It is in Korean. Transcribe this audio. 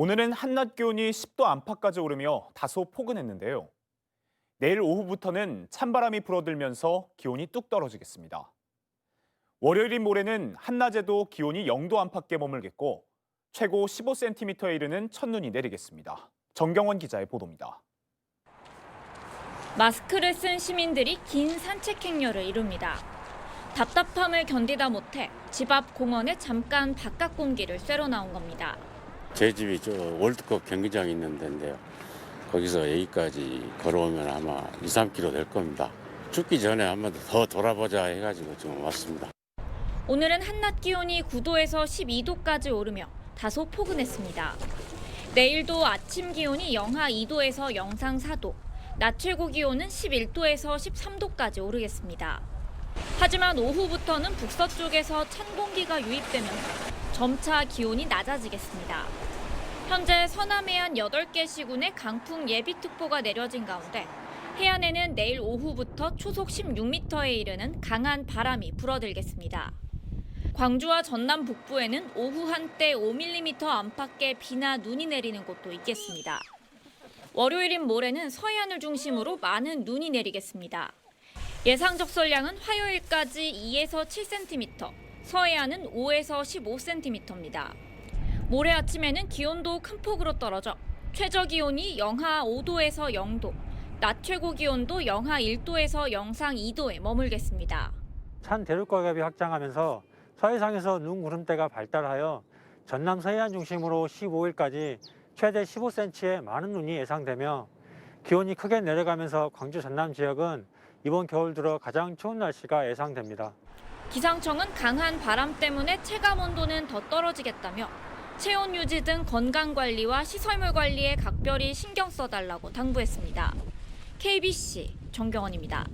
오늘은 한낮 기온이 10도 안팎까지 오르며 다소 포근했는데요. 내일 오후부터는 찬바람이 불어들면서 기온이 뚝 떨어지겠습니다. 월요일인 모레는 한낮에도 기온이 0도 안팎에 머물겠고 최고 15cm에 이르는 첫눈이 내리겠습니다. 정경원 기자의 보도입니다. 마스크를 쓴 시민들이 긴 산책 행렬을 이룹니다. 답답함을 견디다 못해 집 앞 공원에 잠깐 바깥 공기를 쐬러 나온 겁니다. 제 집이 저 월드컵 경기장이 있는 데인데요. 거기서 여기까지 걸어오면 아마 2, 3km 될 겁니다. 죽기 전에 한 번 더 돌아보자 해가지고 지금 왔습니다. 오늘은 한낮 기온이 9도에서 12도까지 오르며 다소 포근했습니다. 내일도 아침 기온이 영하 2도에서 영상 4도, 낮 최고 기온은 11도에서 13도까지 오르겠습니다. 하지만 오후부터는 북서쪽에서 찬 공기가 유입되면서 점차 기온이 낮아지겠습니다. 현재 서남 해안 8개 시군에 강풍 예비특보가 내려진 가운데 해안에는 내일 오후부터 초속 16m에 이르는 강한 바람이 불어들겠습니다. 광주와 전남 북부에는 오후 한때 5mm 안팎의 비나 눈이 내리는 곳도 있겠습니다. 월요일인 모레는 서해안을 중심으로 많은 눈이 내리겠습니다. 예상 적설량은 화요일까지 2에서 7cm, 서해안은 5에서 15cm입니다. 모레 아침에는 기온도 큰 폭으로 떨어져 최저 기온이 영하 5도에서 0도, 낮 최고 기온도 영하 1도에서 영상 2도에 머물겠습니다. 찬 대륙과갑이 확장하면서 서해상에서 눈 구름대가 발달하여 전남 서해안 중심으로 15일까지 최대 15cm의 많은 눈이 예상되며 기온이 크게 내려가면서 광주 전남 지역은 이번 겨울 들어 가장 추운 날씨가 예상됩니다. 기상청은 강한 바람 때문에 체감 온도는 더 떨어지겠다며 체온 유지 등 건강 관리와 시설물 관리에 각별히 신경 써달라고 당부했습니다. KBC 정경원입니다.